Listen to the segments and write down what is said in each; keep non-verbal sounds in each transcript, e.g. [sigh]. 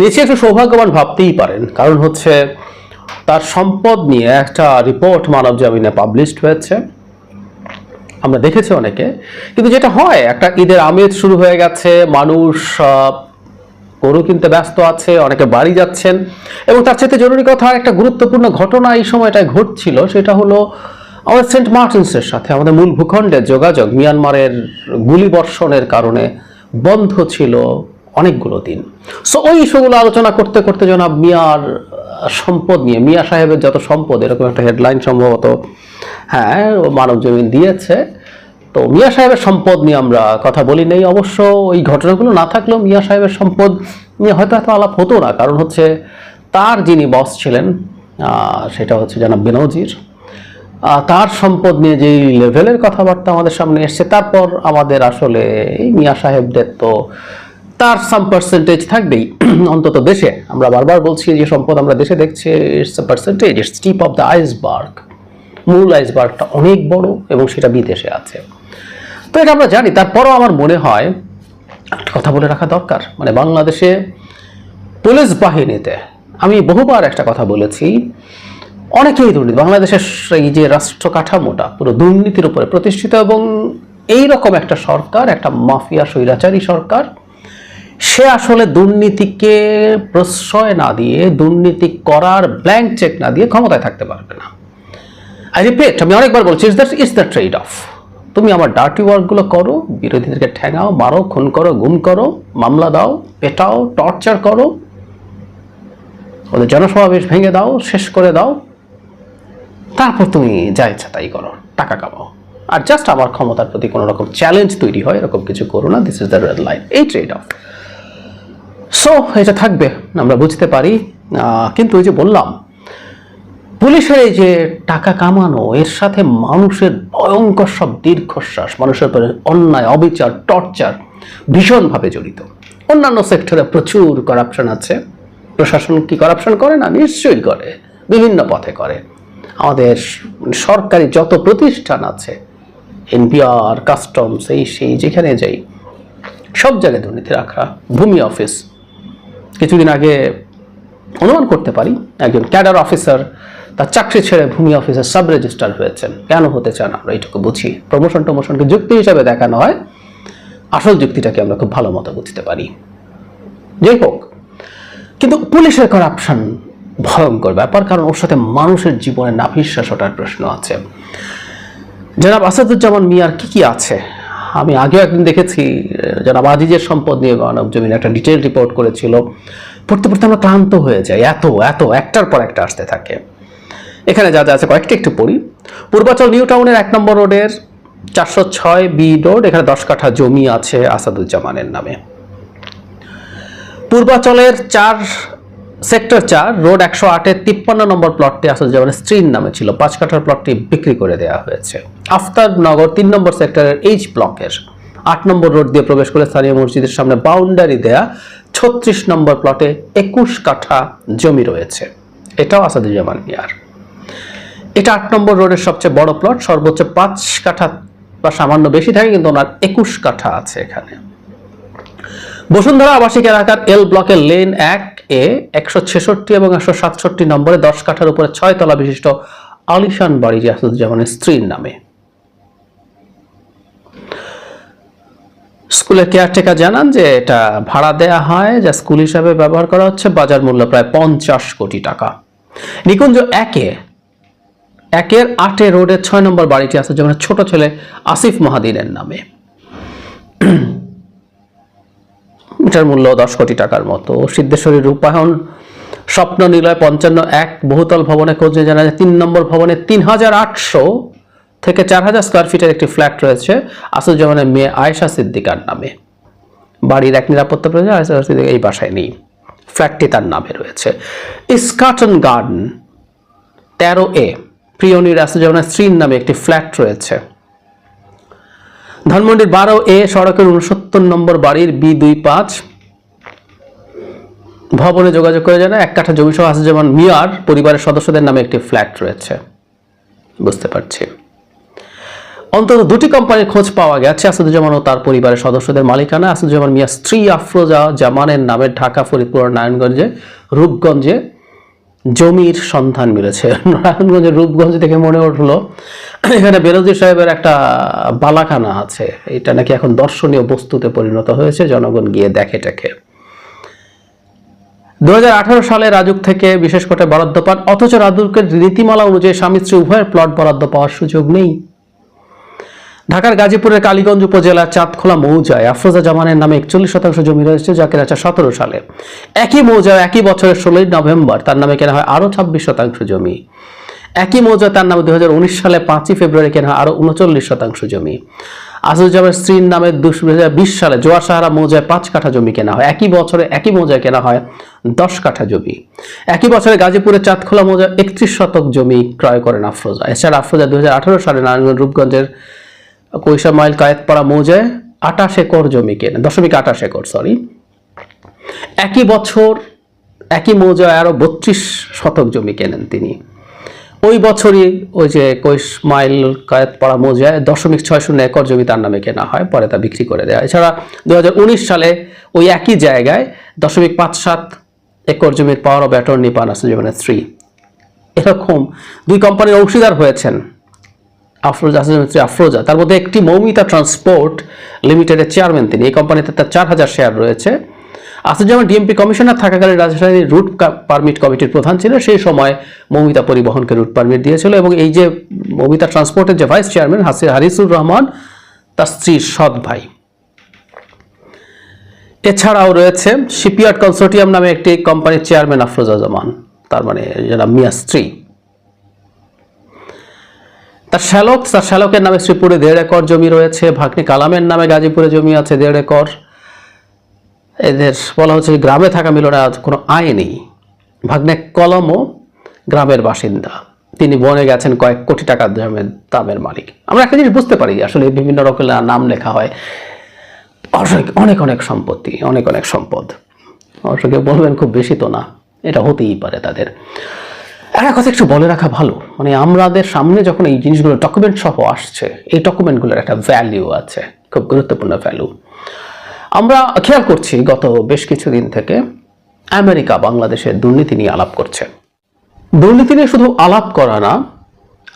নিজে একটু সৌভাগ্যবান ভাবতেই পারেন। কারণ হচ্ছে তার সম্পদ নিয়ে একটা রিপোর্ট মানব জামিনে পাবলিশড হয়েছে। আমরা দেখেছি অনেকে। কিন্তু যেটা হয়, একটা ঈদের আমেজ শুরু হয়ে গেছে, মানুষ গরু কিনতে ব্যস্ত আছে, অনেকে বাড়ি যাচ্ছেন এবং তার চাইতে জরুরি কথা একটা গুরুত্বপূর্ণ ঘটনা এই সময়টায় ঘটছিল, সেটা হলো আমাদের সেন্ট মার্টিনসের সাথে আমাদের মূল ভূখণ্ডের যোগাযোগ মিয়ানমারের গুলিবর্ষণের কারণে বন্ধ ছিল অনেকগুলো দিন। সো ওই ইস্যুগুলো আলোচনা করতে করতে জনাব মিয়ার সম্পদ নিয়ে, মিয়া সাহেবের যত সম্পদ, এরকম একটা হেডলাইন সম্ভবত হ্যাঁ ও মানব জমিন দিয়েছে। তো মিয়া সাহেবের সম্পদ নিয়ে আমরা কথা বলি নেই। অবশ্য ওই ঘটনাগুলো না থাকলেও মিয়া সাহেবের সম্পদ নিয়ে হয়তো এত আলাপ হতো না। কারণ হচ্ছে তার যিনি বস ছিলেন সেটা হচ্ছে জানাব বেনজির। তার সম্পদ নিয়ে যেই লেভেলের কথাবার্তা আমাদের সামনে এসছে, তারপর আমাদের আসলে এই মিয়া সাহেবদের তো তার সাম পার্সেন্টেজ থাকবেই। [clears throat] অন্তত দেশে। আমরা বারবার বলছি যে সম্পদ আমরা দেশে দেখছি it's a percentage it's tip of the iceberg মূল আইসবার্গটা অনেক বড় এবং সেটা বিদেশে আছে। তো এটা আমরা জানি। তারপরও আমার মনে হয়, একটা কথা বলে রাখা দরকার। মানে বাংলাদেশে পুলিশ বাহিনীতে, আমি বহুবার একটা কথা বলেছি, অনেকেই দুর্নীতি, বাংলাদেশের এই যে রাষ্ট্র কাঠামোটা, পুরো দুর্নীতির উপরে প্রতিষ্ঠিত এবং এই রকম একটা সরকার, একটা মাফিয়া, স্বৈরাচারী সরকার সে আসলে দুর্নীতিকে প্রশ্রয় না দিয়ে, দুর্নীতি করার ব্ল্যাঙ্ক চেক না দিয়ে ক্ষমতায় থাকতে পারবে না। আই রিপিট আমি অনেকবার বলছি it's that it's the trade off তুমি আমার ডার্টি ওয়ার্কগুলো করো, বিরোধীদেরকে ঠেঙাও, মারো, খুন করো, গুম করো, মামলা দাও, পেটাও টর্চার করো, ওদের জনসমাবেশ ভেঙে দাও, শেষ করে দাও। তারপর তুমি যা ইচ্ছা তাই করো, টাকা কামাও। আর জাস্ট আমার ক্ষমতার প্রতি কোনো রকম চ্যালেঞ্জ তৈরি হয়, এরকম কিছু করো না this is the red line এই ট্রেড অফ সো এটা থাকবে, আমরা বুঝতে পারি। কিন্তু ওই যে বললাম, পুলিশের এই যে টাকা কামানো, এর সাথে মানুষের ভয়ঙ্কর সব দীর্ঘশ্বাস, মানুষের উপরে অন্যায়, অবিচার, টর্চার ভীষণভাবে জড়িত। অন্যান্য সেক্টরে প্রচুর করাপশন আছে। প্রশাসন কি কারাপশন করে না? নিশ্চয়ই করে। বিভিন্ন পথে করে। আমাদের সরকারি যত প্রতিষ্ঠান আছে, এনপিআর, কাস্টমস, এই সেই, যেখানে যাই, সব জায়গায় দুর্নীতি রাখা, ভূমি অফিস কিছুদিন আগে অনুমান করতে পারি, একজন ক্যাডার অফিসার তার চাকরি ছেড়ে ভূমি অফিসের সাব রেজিস্ট্রার হয়েছেন। কেন হতে চান আমরা এইটুকু বুঝি। প্রমোশন টমোশনকে যুক্তি হিসাবে দেখানো হয়, আসল যুক্তিটাকে আমরা খুব ভালো মতো বুঝতে পারি। যাই হোক, কিন্তু পুলিশের করাপশন ভয়ঙ্কর ব্যাপার, কারণ ওর সাথে মানুষের জীবনে নাভিশ্বাস ওঠার প্রশ্ন আছে। জনাব আসাদুজ্জামান মিয়ার কি কি আছে? আমি আগেও একদিন দেখেছি জনাব আজিজের সম্পদ নিয়ে মানব জমিন একটা ডিটেল রিপোর্ট করেছিল। পড়তে পড়তে আমরা ক্লান্ত হয়ে যাই, এত এত, একটার পর একটা আসতে থাকে। এখানে যা যা আছে, কয়েকটি একটু পড়ি। পূর্বাচল নিউ টাউনের এক নম্বর রোডের চারশো ছয় বি রোড, এখানে দশ কাঠা জমি আছে আসাদুজ্জামানের নামে। পূর্বাচলের চার সেক্টর চার, রোড একশো আটের তিপ্পান্ন নম্বর প্লটটি আসাদুজ্জামানের স্ত্রীর নামে ছিল। পাঁচ কাঠার প্লটটি বিক্রি করে দেওয়া হয়েছে। আফতাবনগর তিন নম্বর সেক্টরের এইচ ব্লকের আট নম্বর রোড দিয়ে প্রবেশ করে স্থানীয় মসজিদের সামনে বাউন্ডারি দেয়া ছত্রিশ নম্বর প্লটে একুশ কাঠা জমি রয়েছে। এটাও আসাদুজ্জামান মিয়ার এটা আট নম্বর রোডের সবচেয়ে বড় প্লট সর্বোচ্চ পাঁচ কাঠা বা সামান্য বেশি থাকে, কিন্তু ওনার একুশ কাঠা আছে এখানে। বসুন্ধরা আবাসিক এলাকার এল ব্লকের লেন এক এ একশো ছেষট্টি এবং একশো সাতষট্টি নম্বরে দশ কাঠার উপরে ছয় তলা বিশিষ্ট আলিশান বাড়ি জাহাজুজ্জামানের স্ত্রীর নামে। স্কুলের কেয়ারটেকার জানান যে এটা ভাড়া দেয়া হয়, যা স্কুল হিসাবে ব্যবহার করা হচ্ছে, বাজার মূল্য প্রায় পঞ্চাশ কোটি টাকা। নিকুঞ্জ একে একের আটে রোডের ছয় নম্বর বাড়িটি আছে যেমন ছোট ছেলে আসিফ মাহাদিনের নামে। এটার মূল্য দশ কোটি টাকার মতো। সিদ্ধেশ্বরী রূপায়ণ স্বপ্ন নিলয় পঞ্চান্ন এক, বহুতল ভবনে খোঁজ নিয়ে জানা যায় তিন নম্বর ভবনে তিন হাজার আটশো থেকে চার হাজার স্কোয়ার ফিটের একটি ফ্ল্যাট রয়েছে আসুজ্জামানের মেয়ে আয়েশা সিদ্দিকার নামে। বাড়ির এক নিরাপত্তা প্রয়োজন আয়েশা সিদ্দিকা এই বাসায় নেই। ফ্ল্যাটটি তার নামে রয়েছে। ইস্কাটন গার্ডেন, তেরো এ প্রিয়নীর আসুজ্জামানের স্ত্রীর নামে একটি ফ্ল্যাট রয়েছে। ধানমন্ডির বারো এ সড়কের উনসত্তর নম্বর বাড়ির বি দুই পাঁচ ভবনে যোগাযোগ করে জানা এক কাঠা জমি সহ আসুজ্জামান মিয়ার, পরিবারের সদস্যদের নামে একটি ফ্ল্যাট রয়েছে। বুঝতে পারছি। অন্তত দুটি কোম্পানির খোঁজ পাওয়া গেছে, আসাদুজ্জামান ও তার পরিবারের সদস্যদের মালিকানা। আসাদুজ্জামান মিয়া স্ত্রী আফরোজা জামানের নামে ঢাকা, ফরিদপুর, নারায়ণগঞ্জে, রূপগঞ্জে জমির সন্ধান মিলেছে। নারায়ণগঞ্জের রূপগঞ্জ থেকে মনে উঠল, এখানে বেরোজি সাহেবের একটা বালাখানা আছে। এটা নাকি এখন দর্শনীয় বস্তুতে পরিণত হয়েছে, জনগণ গিয়ে দেখে টেখে। দু সালে রাজুক থেকে বিশেষ করে বরাদ্দ পান, অথচ রাজুকের রীতিমালা অনুযায়ী স্বামী স্ত্রী উভয়ের প্লট বরাদ্দ পাওয়ার সুযোগ নেই। ঢাকার গাজীপুরের কালীগঞ্জ উপজেলার চাঁদখোলা মৌজায় আফরোজা জামানের নামে একচল্লিশ শতাংশ জমি রয়েছে, যা কেনা সতেরো সালে। একই মৌজায় একই বছরের ষোলোই নভেম্বর তার নামে কেনা হয় আরও ছাব্বিশ শতাংশ জমি। একই মৌজায় তার নামে দুই হাজার উনিশ সালে পাঁচই ফেব্রুয়ারি কেনা হয় আরও উনচল্লিশ শতাংশ জমি। আসুজ্জামের স্ত্রীর নামে বিশ সালে জোয়ার সাহারা মৌজায় পাঁচ কাঠা জমি কেনা হয়। একই বছরে একই মৌজায় কেনা হয় দশ কাঠা জমি। একই বছরে গাজীপুরের চাঁদখোলা মৌজায় একত্রিশ শতক জমি ক্রয় করেন আফরোজা। এছাড়া আফরোজা দুই হাজার আঠারো সালে নারায়ণগঞ্জ রূপগঞ্জের কৈশা মাইল কায়েতপাড়া মৌজায় আটাশ একর জমি কেনেন দশমিক আটাশ একর সরি একই বছর একই মৌজায় আরও বত্রিশ শতক জমি কেনেন তিনি। ওই বছরই ওই যে কৈশ মাইল কায়েতপাড়া মৌজায় দশমিক ছয় শূন্য একর জমি তার নামে কেনা হয় পরে তা বিক্রি করে দেয়। এছাড়া দু হাজার উনিশ সালে ওই একই জায়গায় দশমিক পাঁচ সাত একর জমির পাওয়ার অফ অ্যাটর্নি পান আছে জীবনের স্ত্রী এরকম দুই কোম্পানির অংশীদার হয়েছেন। আফরোজা আসিফ আফরোজা। তার মধ্যে একটি মৌমিতা ট্রান্সপোর্ট লিমিটেডের চেয়ারম্যান তিনি। এই কোম্পানিতে তার চার হাজার শেয়ার রয়েছে। আসিফুজ্জামান ডিএমপি কমিশনার, থাকাকালীন রাজশাহী রুট পারমিট কমিটির প্রধান ছিলেন সেই সময় মৌমিতা পরিবহনকে রুট পারমিট দিয়েছিল এবং এই যে মৌমিতা ট্রান্সপোর্টের যে ভাইস চেয়ারম্যান হাসি, হারিসুর রহমান, তার স্ত্রীর সৎ ভাই। এছাড়াও রয়েছে শিপইয়ার্ড কনসোর্টিয়াম নামে একটি কোম্পানির চেয়ারম্যান আফরোজা জামান। তার মানে যারা মিয়া স্ত্রী। তার শ্যালক, তার শ্যালকের নামে শ্রীপুরে দেড় একর জমি রয়েছে, ভাগ্নি কালামের নামে গাজীপুরে জমি আছে দেড় একর। এদের বলা হচ্ছে গ্রামে থাকা মিলনে আজ কোনো আয় নেই। ভাগ্নে কলমও গ্রামের বাসিন্দা। তিনি বনে গেছেন কয়েক কোটি টাকা দামের দামের মালিক। আমরা একটা জিনিস বুঝতে পারি, আসলে বিভিন্ন রকমের নাম লেখা হয়। অনেক অনেক অনেক সম্পত্তি, অনেক অনেক সম্পদ। অবশ্য কেউ বলবেন খুব বেশি তো না, এটা হতেই পারে তাদের। একটা কথা একটু বলে রাখা ভালো। মানে আমাদের সামনে যখন এই জিনিসগুলো ডকুমেন্ট সহ আসছে, এই ডকুমেন্টগুলোর একটা ভ্যালিউ আছে, খুব গুরুত্বপূর্ণ ভ্যালু আমরা খেয়াল করছি গত বেশ কিছুদিন থেকে আমেরিকা বাংলাদেশের দুর্নীতি নিয়ে আলাপ করছে। দুর্নীতি নিয়ে শুধু আলাপ করা না,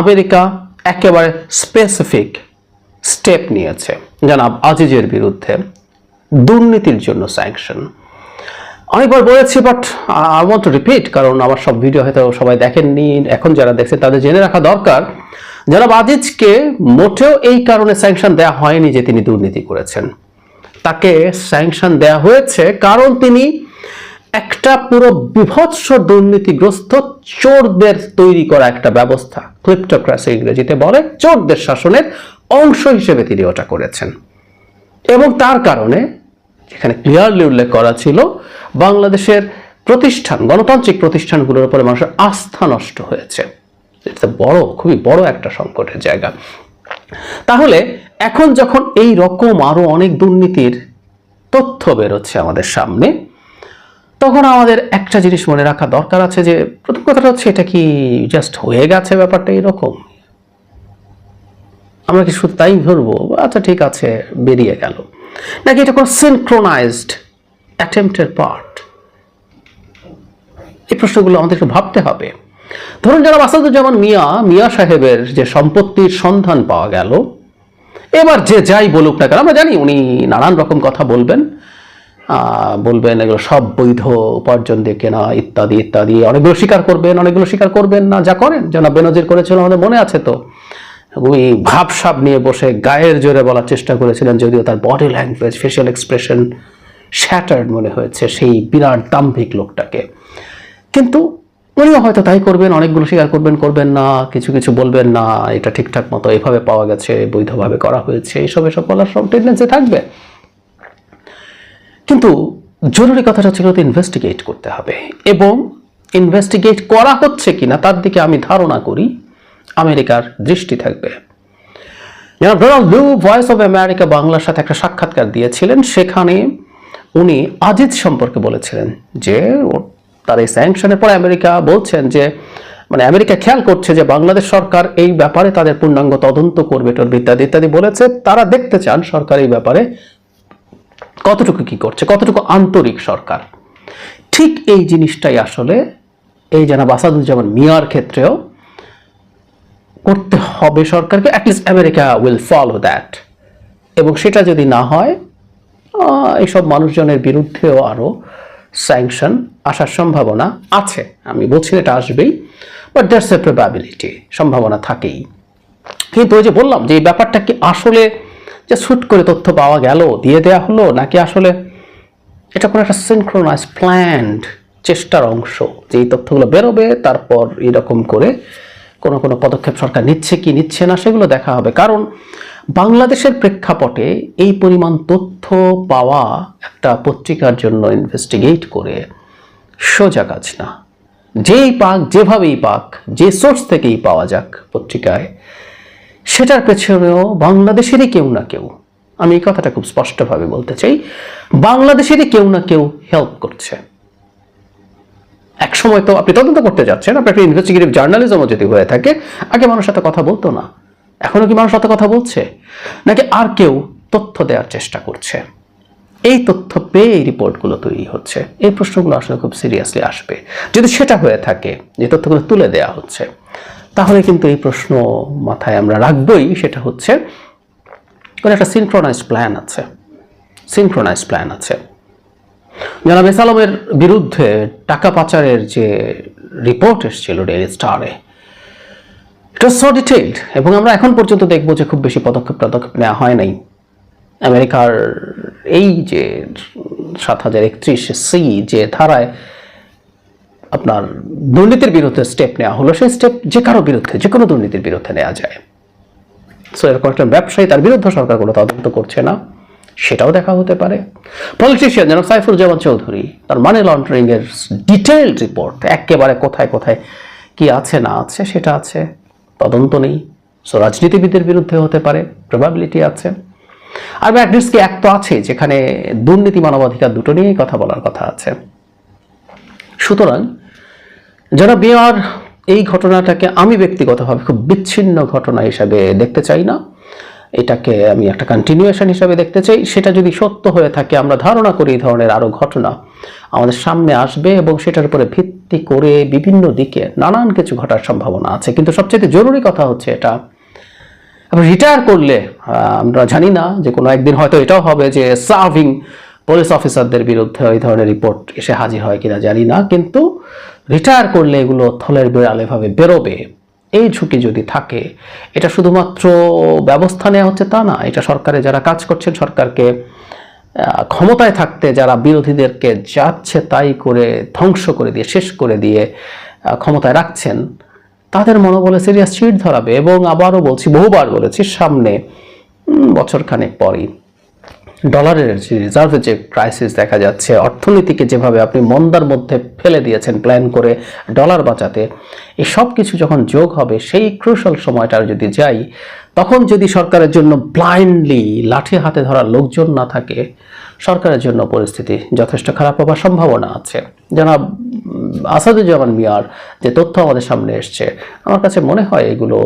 আমেরিকা একেবারে স্পেসিফিক স্টেপ নিয়েছে। জানাব আজিজের বিরুদ্ধে দুর্নীতির জন্য স্যাংশন অনেকবার বলেছি but I want to repeat কারণ আমার সব ভিডিও হয়তো সবাই দেখেননি। এখন যারা দেখছে তাদের জেনে রাখা দরকার, জনাব আজিজকে মোটেও এই কারণে স্যাংশন দেওয়া হয়নি যে তিনি দুর্নীতি করেছেন। তাকে স্যাংশন দেওয়া হয়েছে কারণ তিনি একটা পুরো বিভৎস দুর্নীতিগ্রস্ত চোরদের তৈরি করা একটা ব্যবস্থা ক্লিপ্টোক্রাসি ইংরেজিতে বলে, চোরদের শাসনের অংশ হিসেবে তিনি ওটা করেছেন। এবং তার কারণে যেখানে ক্লিয়ারলি উল্লেখ করা ছিল, বাংলাদেশের প্রতিষ্ঠান, গণতান্ত্রিক প্রতিষ্ঠানগুলোর উপরে মানুষের আস্থা নষ্ট হয়েছে। এটা বড়, খুবই বড় একটা সংকটের জায়গা। তাহলে এখন যখন এই রকম আরও অনেক দুর্নীতির তথ্য বেরোচ্ছে আমাদের সামনে, তখন আমাদের একটা জিনিস মনে রাখা দরকার আছে যে, প্রথম কথাটা হচ্ছে এটা কি জাস্ট হয়ে গেছে ব্যাপারটা এরকম? আমরা কি শুধু তাই ধরবো? আচ্ছা ঠিক আছে, বেরিয়ে গেল। নাকি এটা কোনো সিনক্রোনাইজড অ্যাটেম্পটের পার্ট এই প্রশ্নগুলো আমাদেরকে ভাবতে হবে। ধরুন যারা আসাদুজ্জামান মিয়া মিয়া সাহেবের যে সম্পত্তির সন্ধান পাওয়া গেল, এবার যে যাই বলুক না কেন, আমরা জানি উনি নানান রকম কথা বলবেন। বলবেন এগুলো সব বৈধ, উপার্জন দিয়ে কেনা, ইত্যাদি ইত্যাদি। অনেকগুলো স্বীকার করবেন, অনেকগুলো স্বীকার করবেন না, যা করেন। যেন বেনজির করেছিল, আমাদের মনে আছে তো। উনি ভাবসাব নিয়ে বসে গায়ের জোরে বলার চেষ্টা করেছিলেন, যদিও তার body language facial expression shattered মনে হয়েছে সেই বিরাট দাম্ভিক লোকটাকে। কিন্তু উনিও হয়তো তাই করবেন, অনেকগুলো স্বীকার করবেন করবেন না, কিছু কিছু বলবেন না, এটা ঠিকঠাক মতো এভাবে পাওয়া গেছে, বৈধভাবে করা হয়েছে, এইসব এসব বলার সব টেন্ডেন্সি থাকবে। কিন্তু জরুরি কথাটা ছিল তো ইনভেস্টিগেট করতে হবে। এবং ইনভেস্টিগেট করা হচ্ছে কিনা, তার দিকে আমি ধারণা করি আমেরিকার দৃষ্টি থাকবে। ডোনাল্ড ব্লু, ভয়েস আমেরিকা বাংলার সাথে একটা সাক্ষাৎকার দিয়েছিলেন, সেখানে উনি আজিজ সম্পর্কে বলেছিলেন যে, তার এই স্যাংশনের পরে আমেরিকা বলছেন যে মানে আমেরিকা খেয়াল করছে যে বাংলাদেশ সরকার এই ব্যাপারে তাদের পূর্ণাঙ্গ তদন্ত করবে ইত্যাদি ইত্যাদি বলেছে। তারা দেখতে চান সরকার এই ব্যাপারে কতটুকু কি করছে, কতটুকু আন্তরিক সরকার। ঠিক এই জিনিসটাই আসলে এই জানাব বাসাদুজ্জামান মিয়ার ক্ষেত্রেও করতে হবে সরকারকে at least America will follow that এবং সেটা যদি না হয় এইসব মানুষজনের বিরুদ্ধেও আরও স্যাংশন আসার সম্ভাবনা আছে। আমি বলছি এটা আসবেই বাট দ্যাটস এ প্রবাবিলিটি সম্ভাবনা থাকেই। কিন্তু ওই যে বললাম যে এই ব্যাপারটা কি আসলে যে শুট করে তথ্য পাওয়া গেল, দিয়ে দেয়া হলো, নাকি আসলে এটা কোনো একটা সিনক্রোনাইজ প্ল্যান্ড চেষ্টার অংশ? যে এই তথ্যগুলো বেরোবে, তারপর এরকম করে কোনো কোনো পদক্ষেপ সরকার নিচ্ছে কি নিচ্ছে না সেগুলো দেখা হবে। কারণ বাংলাদেশের প্রেক্ষাপটে এই পরিমাণ তথ্য পাওয়া একটা পত্রিকার জন্য ইনভেস্টিগেট করে সোজা কাজ না। যেই পাক, যেভাবেই পাক, যে সোর্স থেকেই পাওয়া যাক পত্রিকায়, সেটার পেছনেও বাংলাদেশেরই কেউ না কেউ, আমি এই কথাটা খুব স্পষ্টভাবে বলতে চাই, বাংলাদেশেরই কেউ না কেউ হেল্প করছে। এক সময় তো আপনি তদন্ত করতে যাচ্ছেন, আপনার একটা ইনভেস্টিগেটিভ জার্নালিজমও যদি হয়ে থাকে, আগে মানুষের সাথে কথা বলতো না। এখনও কি মানুষ সাথে কথা বলছে? নাকি আর কেউ তথ্য দেওয়ার চেষ্টা করছে? এই তথ্য পেয়ে এই রিপোর্টগুলো তৈরি হচ্ছে। এই প্রশ্নগুলো আসলে খুব সিরিয়াসলি আসবে। যদি সেটা হয়ে থাকে, যে তথ্যগুলো তুলে দেওয়া হচ্ছে, তাহলে কিন্তু এই প্রশ্ন মাথায় আমরা রাখবই। সেটা হচ্ছে, কোনো একটা সিনক্রোনাইজ প্ল্যান আছে। সিনক্রোনাইজ প্ল্যান আছে। জনাব এস আলমের বিরুদ্ধে টাকা পাচারের যে রিপোর্ট এসেছিল ডেইলি স্টারে এটা সো ডিটেইলড এবং আমরা এখন পর্যন্ত দেখব যে খুব বেশি পদক্ষেপ পদক্ষেপ নেওয়া হয় নাই। আমেরিকার এই যে সাত হাজার একত্রিশ সি যে ধারায় আপনার দুর্নীতির বিরুদ্ধে স্টেপ নেওয়া হলো, সেই স্টেপ যে কারও বিরুদ্ধে, যে কোনো দুর্নীতির বিরুদ্ধে নেওয়া যায়। সো এরকম একটা ব্যবসায়ী তার বিরুদ্ধে সরকার কোনো তদন্ত করছে না। সেটাও দেখা হতে পারে। পলিটিশিয়ান যেন সাইফুজ্জামান চৌধুরী, তার মানি লন্ডারিং এর ডিটেলড রিপোর্ট একেবারে কোথায় কোথায় কি আছে না আছে, সেটা আছে। তদন্ত নেই। সো রাজনীতিবিদের বিরুদ্ধে হতে পারে প্রবাবিলিটি আছে। আর ম্যাগনিটসকে এক তো আছে, যেখানে দুর্নীতি, মানবাধিকার দুটো নিয়েই কথা বলার কথা আছে। সুতরাং যারা বিয়ার এই ঘটনাটাকে আমি ব্যক্তিগতভাবে খুব বিচ্ছিন্ন ঘটনা হিসাবে দেখতে চাই না। এটাকে আমি একটা কন্টিনিউয়েশন হিসাবে দেখতে চাই। সেটা যদি সত্য হয়ে থাকে, আমরা ধারণা করি এই ধরনের আরও ঘটনা আমাদের সামনে আসবে এবং সেটার উপরে ভিত্তি করে বিভিন্ন দিকে নানান কিছু ঘটার সম্ভাবনা আছে। কিন্তু সবচেয়ে জরুরি কথা হচ্ছে এটা। রিটায়ার করলে আমরা জানি না যে কোনো একদিন হয়তো এটাও হবে যে সার্ভিং পুলিশ অফিসারদের বিরুদ্ধে ওই ধরনের রিপোর্ট এসে হাজির হয় কিনা জানি না। কিন্তু রিটায়ার করলে এগুলো থলের বিড়াল এভাবে বেরোবে। এই ঝুঁকি যদি থাকে, এটা শুধুমাত্র ব্যবস্থা নেওয়া হচ্ছে তা না, এটা সরকারে যারা কাজ করছেন সরকারকে ক্ষমতায় থাকতে যারা বিরোধীদেরকে যাচ্ছে তাই করে ধ্বংস করে দিয়ে, শেষ করে দিয়ে ক্ষমতায় রাখছেন, তাদের মনোবলে সিরিয়াস চিট ধরাবে এবং আবারও বলছি, বহুবার বলেছি, সামনে বছরখানেক পরই ডলারের যে রিজার্ভের যে ক্রাইসিস দেখা যাচ্ছে, অর্থনীতিকে যেভাবে আপনি মন্দার মধ্যে ফেলে দিয়েছেন প্ল্যান করে ডলার বাঁচাতে, এই সব কিছু যখন যোগ হবে, সেই ক্রুশাল সময়টার যদি যাই, তখন যদি সরকারের জন্য ব্লাইন্ডলি লাঠি হাতে ধরা লোকজন না থাকে, সরকারের জন্য পরিস্থিতি যথেষ্ট খারাপ হবার সম্ভাবনা আছে। জনাব আসাদুজ্জামান মিয়ার যে তথ্য আমাদের সামনে এসছে, আমার কাছে মনে হয় এগুলো